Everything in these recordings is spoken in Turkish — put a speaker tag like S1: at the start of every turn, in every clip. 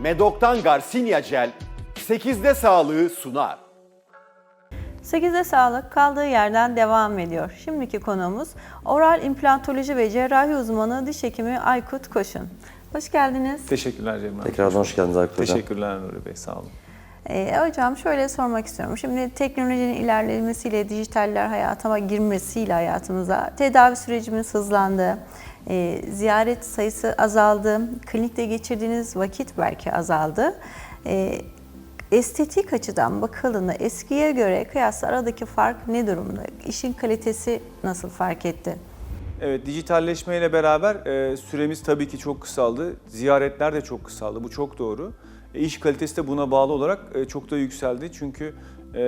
S1: Medok'tan Garcinia Gel 8'de sağlığı sunar.
S2: 8'de sağlık kaldığı yerden devam ediyor. Şimdiki konuğumuz oral implantoloji ve cerrahi uzmanı diş hekimi Aykut Koşun. Hoş geldiniz.
S3: Teşekkürler Cemil Hanım.
S4: Tekrardan hoş geldiniz Aykut Hocam.
S3: Teşekkürler Nuri Bey, sağ olun.
S2: Ee, hocam şöyle sormak istiyorum. Şimdi teknolojinin ilerlemesiyle, dijitaller hayatıma girmesiyle hayatımıza tedavi sürecimiz hızlandı. Ee, ziyaret sayısı azaldı. Klinikte geçirdiğiniz vakit belki azaldı. Ee, estetik açıdan bakıldığında eskiye göre kıyasla aradaki fark ne durumda? İşin kalitesi nasıl fark etti?
S3: Evet, dijitalleşmeyle beraber e, süremiz tabii ki çok kısaldı. Ziyaretler de çok kısaldı. Bu çok doğru. E, iş kalitesi de buna bağlı olarak e, çok da yükseldi. Çünkü e,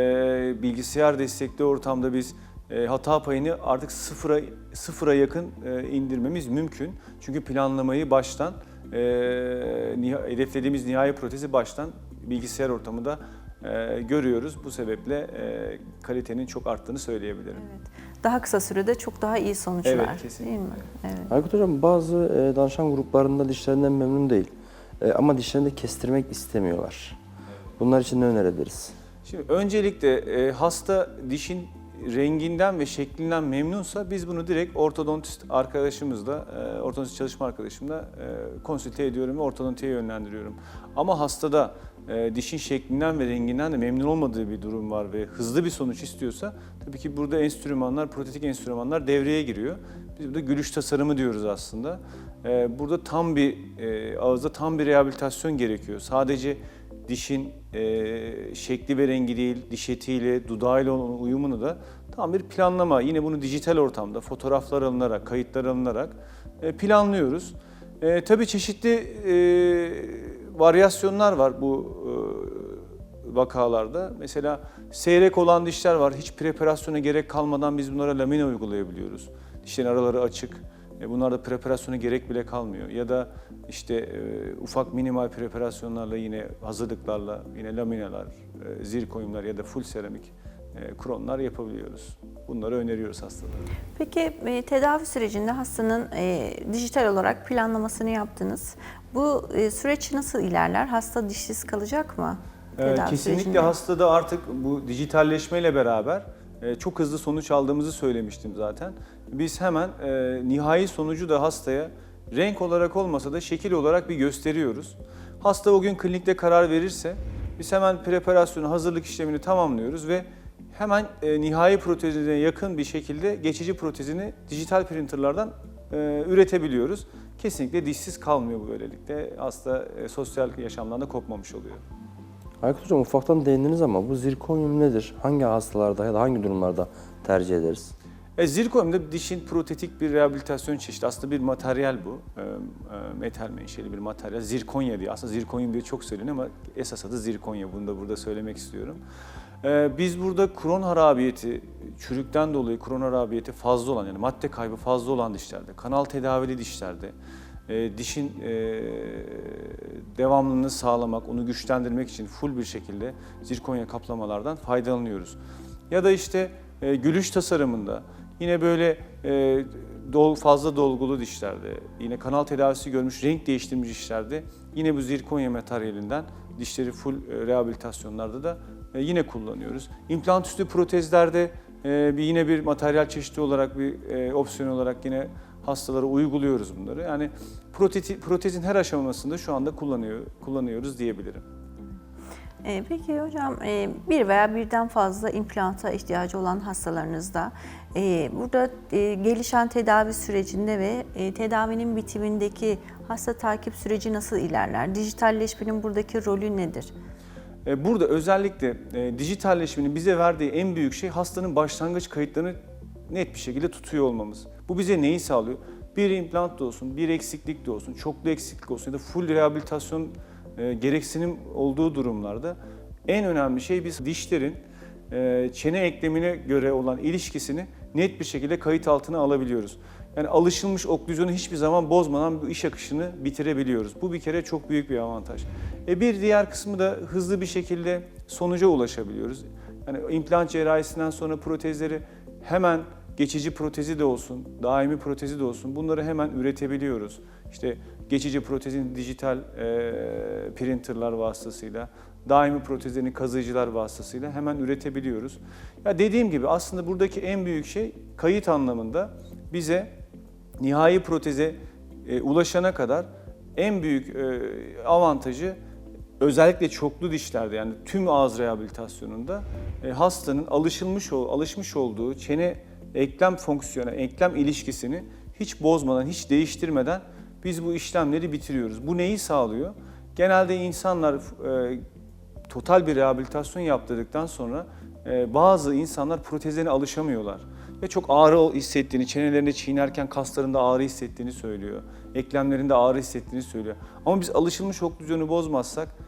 S3: bilgisayar destekli ortamda biz e, hata payını artık sıfıra sıfıra yakın e, indirmemiz mümkün. Çünkü planlamayı baştan e, niha- hedeflediğimiz nihai protezi baştan bilgisayar ortamında e, görüyoruz. Bu sebeple e, kalitenin çok arttığını söyleyebilirim.
S2: Daha kısa sürede çok daha iyi sonuçlar.
S3: Evet, kesinlikle.
S2: Değil mi? Evet.
S4: Aykut Hocam bazı e, danışan gruplarında dişlerinden memnun değil. E, ama dişlerini de kestirmek istemiyorlar. Bunlar için ne önerebiliriz?
S3: Şimdi öncelikle e, hasta dişin renginden ve şeklinden memnunsa biz bunu direkt ortodontist arkadaşımızla, e, ortodontist çalışma arkadaşımla e, konsülte ediyorum ve ortodontiye yönlendiriyorum. Ama hastada e, dişin şeklinden ve renginden de memnun olmadığı bir durum var ve hızlı bir sonuç istiyorsa tabii ki burada enstrümanlar, protetik enstrümanlar devreye giriyor. Biz burada gülüş tasarımı diyoruz aslında. E, burada tam bir, ağızda tam bir rehabilitasyon gerekiyor. Sadece dişin e, şekli ve rengi değil, diş etiyle, dudağıyla olan uyumunu da tam bir planlama. Yine bunu dijital ortamda fotoğraflar alınarak, kayıtlar alınarak e, planlıyoruz. E, tabii çeşitli e, varyasyonlar var bu e, vakalarda. Mesela seyrek olan dişler var. Hiç preparasyona gerek kalmadan biz bunlara lamine uygulayabiliyoruz. Dişlerin araları açık. E, bunlarda preparasyona gerek bile kalmıyor. Ya da işte e, ufak minimal preparasyonlarla yine hazırlıklarla yine laminalar, e, zirkonyumlar ya da full seramik e, kronlar yapabiliyoruz. Bunları öneriyoruz hastalara.
S2: Peki e, tedavi sürecinde hastanın e, dijital olarak planlamasını yaptınız. Bu e, süreç nasıl ilerler? Hasta dişsiz kalacak mı?
S3: Ee,
S2: tedavi
S3: Kesinlikle
S2: sürecinde?
S3: hastada artık bu dijitalleşmeyle beraber e, çok hızlı sonuç aldığımızı söylemiştim zaten. Biz hemen e, nihai sonucu da hastaya renk olarak olmasa da şekil olarak bir gösteriyoruz. Hasta o gün klinikte karar verirse biz hemen preparasyonu, hazırlık işlemini tamamlıyoruz ve hemen e, nihai protezine yakın bir şekilde geçici protezini dijital printerlardan e, üretebiliyoruz. Kesinlikle dişsiz kalmıyor bu böylelikle. Hasta e, sosyal yaşamdan da kopmamış oluyor.
S4: Aykut Hocam ufaktan değindiniz ama bu zirkonyum nedir? Hangi hastalarda ya da hangi durumlarda tercih ederiz?
S3: E, zirkonyum da dişin protetik bir rehabilitasyon çeşidi. Aslında bir materyal bu. E, e, metal menşeli bir materyal. Zirkonya diye. Aslında zirkonyum diye çok söyleniyor ama esas adı zirkonya. Bunu da burada söylemek istiyorum. E, biz burada kron harabiyeti, çürükten dolayı kron harabiyeti fazla olan yani madde kaybı fazla olan dişlerde, kanal tedavili dişlerde, e, dişin e, devamlılığını sağlamak, onu güçlendirmek için full bir şekilde zirkonya kaplamalardan faydalanıyoruz. Ya da işte e, gülüş tasarımında yine böyle e, dol, fazla dolgulu dişlerde, yine kanal tedavisi görmüş, renk değiştirmiş dişlerde yine bu zirkonya materyalinden dişleri full e, rehabilitasyonlarda da e, yine kullanıyoruz. İmplant üstü protezlerde e, bir yine bir materyal çeşidi olarak bir e, opsiyon olarak yine hastalara uyguluyoruz bunları. Yani protezi, protezin her aşamasında şu anda kullanıyor, kullanıyoruz diyebilirim.
S2: E, peki hocam e, bir veya birden fazla implanta ihtiyacı olan hastalarınızda e, burada e, gelişen tedavi sürecinde ve tedavinin bitimindeki hasta takip süreci nasıl ilerler? Dijitalleşmenin buradaki rolü nedir?
S3: Burada özellikle dijitalleşmenin bize verdiği en büyük şey hastanın başlangıç kayıtlarını net bir şekilde tutuyor olmamız. Bu bize neyi sağlıyor? Bir implant da olsun, bir eksiklik de olsun, çoklu eksiklik olsun ya da full rehabilitasyon e, gereksinim olduğu durumlarda en önemli şey biz dişlerin e, çene eklemine göre olan ilişkisini net bir şekilde kayıt altına alabiliyoruz. Yani alışılmış oklüzyonu hiçbir zaman bozmadan bu iş akışını bitirebiliyoruz. Bu bir kere çok büyük bir avantaj. E bir diğer kısmı da hızlı bir şekilde sonuca ulaşabiliyoruz. Yani implant cerrahisinden sonra protezleri hemen geçici protezi de olsun, daimi protezi de olsun bunları hemen üretebiliyoruz. İşte geçici protezin dijital e, printerlar vasıtasıyla, daimi protezlerini kazıyıcılar vasıtasıyla hemen üretebiliyoruz. Ya dediğim gibi aslında buradaki en büyük şey kayıt anlamında bize nihai proteze e, ulaşana kadar en büyük e, avantajı özellikle çoklu dişlerde yani tüm ağız rehabilitasyonunda e, hastanın alışılmış alışmış olduğu çene eklem fonksiyonu, eklem ilişkisini hiç bozmadan, hiç değiştirmeden biz bu işlemleri bitiriyoruz. Bu neyi sağlıyor? Genelde insanlar e, total bir rehabilitasyon yaptırdıktan sonra e, bazı insanlar protezlerine alışamıyorlar. Ve çok ağrı hissettiğini, çenelerinde çiğnerken kaslarında ağrı hissettiğini söylüyor. Eklemlerinde ağrı hissettiğini söylüyor. Ama biz alışılmış oklüzyonu bozmazsak, e,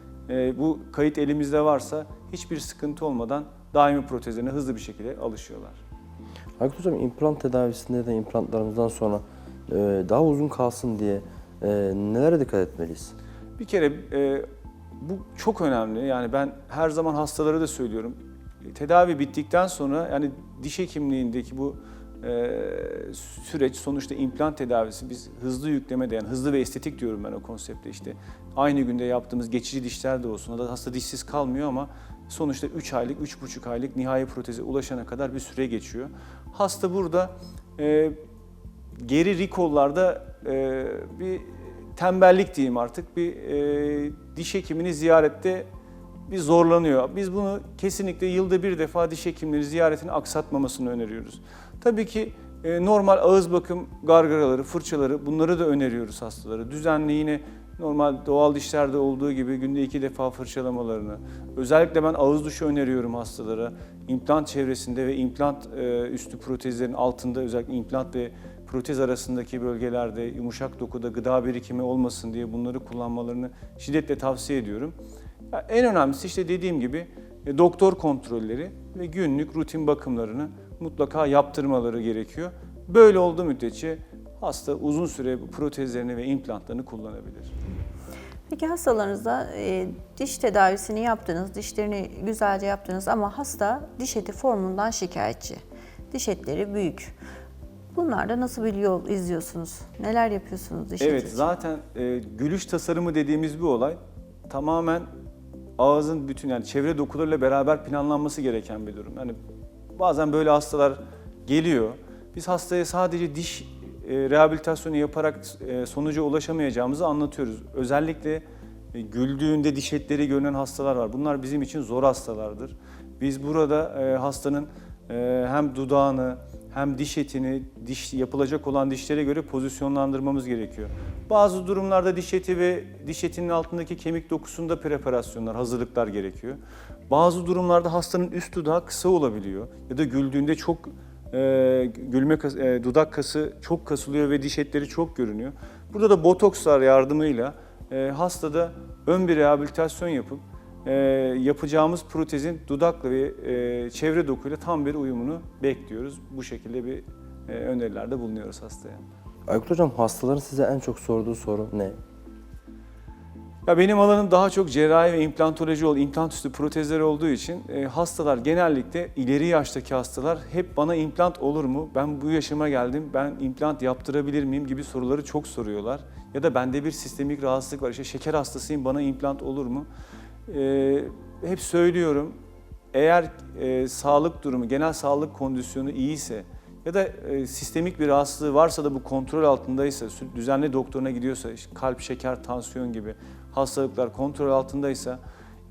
S3: bu kayıt elimizde varsa hiçbir sıkıntı olmadan daimi protezlerine hızlı bir şekilde alışıyorlar.
S4: Aykut Hocam implant tedavisinde de implantlarımızdan sonra e, daha uzun kalsın diye e, nelere dikkat etmeliyiz?
S3: Bir kere e, bu çok önemli. Yani ben her zaman hastalara da söylüyorum. Tedavi bittikten sonra yani diş hekimliğindeki bu süreç sonuçta implant tedavisi biz hızlı yüklemede yani hızlı ve estetik diyorum ben o konsepte işte. Aynı günde yaptığımız geçici dişler de olsun. Da hasta dişsiz kalmıyor ama sonuçta 3 aylık, 3,5 aylık nihai proteze ulaşana kadar bir süre geçiyor. Hasta burada e, geri rikollarda e, bir tembellik diyeyim artık bir e, diş hekimini ziyarette bir zorlanıyor. Biz bunu kesinlikle yılda bir defa diş hekimleri ziyaretini aksatmamasını öneriyoruz. Tabii ki e, normal ağız bakım gargaraları, fırçaları bunları da öneriyoruz hastalara. Düzenli yine normal doğal dişlerde olduğu gibi günde iki defa fırçalamalarını. Özellikle ben ağız duşu öneriyorum hastalara. İmplant çevresinde ve implant e, üstü protezlerin altında özellikle implant ve protez arasındaki bölgelerde yumuşak dokuda gıda birikimi olmasın diye bunları kullanmalarını şiddetle tavsiye ediyorum. En önemlisi işte dediğim gibi e, doktor kontrolleri ve günlük rutin bakımlarını mutlaka yaptırmaları gerekiyor. Böyle olduğu müddetçe hasta uzun süre protezlerini ve implantlarını kullanabilir.
S2: Peki hastalarınızda e, diş tedavisini yaptınız, dişlerini güzelce yaptınız ama hasta diş eti formundan şikayetçi. Diş etleri büyük. Bunlarda nasıl bir yol izliyorsunuz? Neler yapıyorsunuz diş
S3: Evet
S2: eti için?
S3: zaten e, gülüş tasarımı dediğimiz bir olay tamamen ağzın bütün yani çevre dokularıyla beraber planlanması gereken bir durum. Yani bazen böyle hastalar geliyor. Biz hastaya sadece diş e, rehabilitasyonu yaparak e, sonuca ulaşamayacağımızı anlatıyoruz. Özellikle e, güldüğünde diş etleri görünen hastalar var. Bunlar bizim için zor hastalardır. Biz burada hastanın hem dudağını hem diş etini diş yapılacak olan dişlere göre pozisyonlandırmamız gerekiyor. Bazı durumlarda diş eti ve diş etinin altındaki kemik dokusunda preparasyonlar, hazırlıklar gerekiyor. Bazı durumlarda hastanın üst dudağı kısa olabiliyor ya da güldüğünde çok e, gülme kas- e, dudak kası çok kasılıyor ve diş etleri çok görünüyor. Burada da botokslar yardımıyla e, hastada ön bir rehabilitasyon yapıp e, yapacağımız protezin dudakla ve e, çevre dokuyla tam bir uyumunu bekliyoruz. Bu şekilde bir e, önerilerde bulunuyoruz hastaya.
S4: Aykut Hocam hastaların size en çok sorduğu soru ne?
S3: Ya benim alanım daha çok cerrahi ve implantoloji ol, implant üstü protezler olduğu için e, hastalar genellikle ileri yaştaki hastalar hep bana implant olur mu? Ben bu yaşıma geldim, ben implant yaptırabilir miyim gibi soruları çok soruyorlar. Ya da bende bir sistemik rahatsızlık var, işte şeker hastasıyım bana implant olur mu? E, hep söylüyorum, eğer e, sağlık durumu, genel sağlık kondisyonu iyiyse ya da e, sistemik bir rahatsızlığı varsa da bu kontrol altındaysa, düzenli doktoruna gidiyorsa, işte kalp, şeker, tansiyon gibi hastalıklar kontrol altındaysa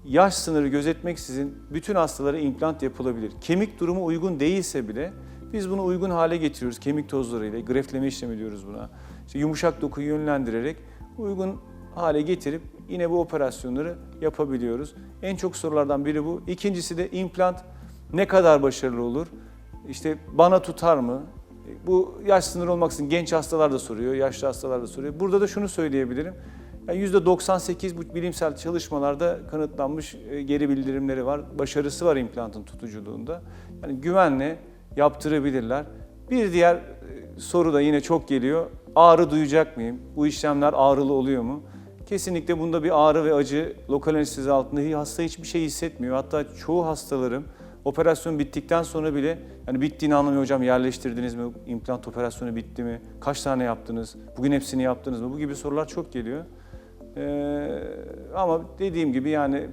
S3: yaş sınırı gözetmeksizin bütün hastalara implant yapılabilir. Kemik durumu uygun değilse bile biz bunu uygun hale getiriyoruz kemik tozlarıyla, grefleme işlemi diyoruz buna. İşte yumuşak dokuyu yönlendirerek uygun hale getirip yine bu operasyonları yapabiliyoruz. En çok sorulardan biri bu. İkincisi de implant ne kadar başarılı olur? İşte bana tutar mı? Bu yaş sınırı olmaksızın genç hastalar da soruyor, yaşlı hastalar da soruyor. Burada da şunu söyleyebilirim. Yani %98 bu bilimsel çalışmalarda kanıtlanmış e, geri bildirimleri var. Başarısı var implantın tutuculuğunda. Yani güvenle yaptırabilirler. Bir diğer e, soru da yine çok geliyor. Ağrı duyacak mıyım? Bu işlemler ağrılı oluyor mu? Kesinlikle bunda bir ağrı ve acı lokal anestezi altında hasta hiçbir şey hissetmiyor. Hatta çoğu hastalarım Operasyon bittikten sonra bile yani bittiğini anlamıyor hocam yerleştirdiniz mi? İmplant operasyonu bitti mi? Kaç tane yaptınız? Bugün hepsini yaptınız mı? Bu gibi sorular çok geliyor. Ee, ama dediğim gibi yani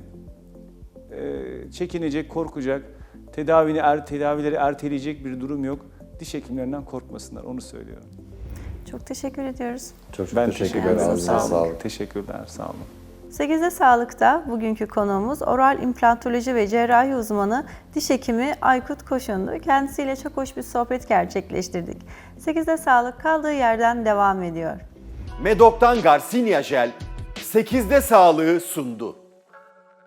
S3: e, çekinecek, korkacak, tedavini er, tedavileri erteleyecek bir durum yok. Diş hekimlerinden korkmasınlar onu söylüyorum.
S2: Çok teşekkür ediyoruz.
S4: Çok çok
S3: Ben
S4: teşekkür
S3: teşekkür ederim.
S2: Sağ
S3: Sağ
S2: olun.
S3: olun. Teşekkürler. Sağ olun.
S2: 8'de Sağlık'ta bugünkü konuğumuz oral implantoloji ve cerrahi uzmanı diş hekimi Aykut Koşundu. Kendisiyle çok hoş bir sohbet gerçekleştirdik. 8'de Sağlık kaldığı yerden devam ediyor.
S1: Medok'tan Garcinia Jel 8'de sağlığı sundu.